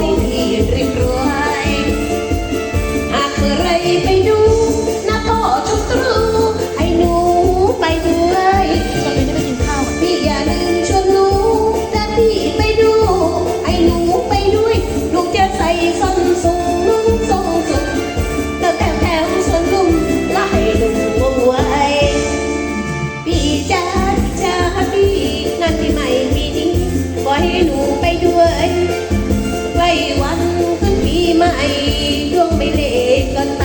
ม่รีบรีบรวยหากใครไปดูหน้าโตจุกตรูให้หนูไปด้วยตอนนี้ไม่กินข้าวพี่อย่าลืมชวนหนูถ้าพี่ไปดูให้หนูไปด้วยหนูจะใส่ส้นสูงนุ่งทรงสูงแล้วแต่แถวสวนลุ่มแล้ให้หนูไว้พี่จ้าจ้าพี่งานที่ใหม่มีนี้ขอให้หนูไปด้วย Đường mình lệ cơn ta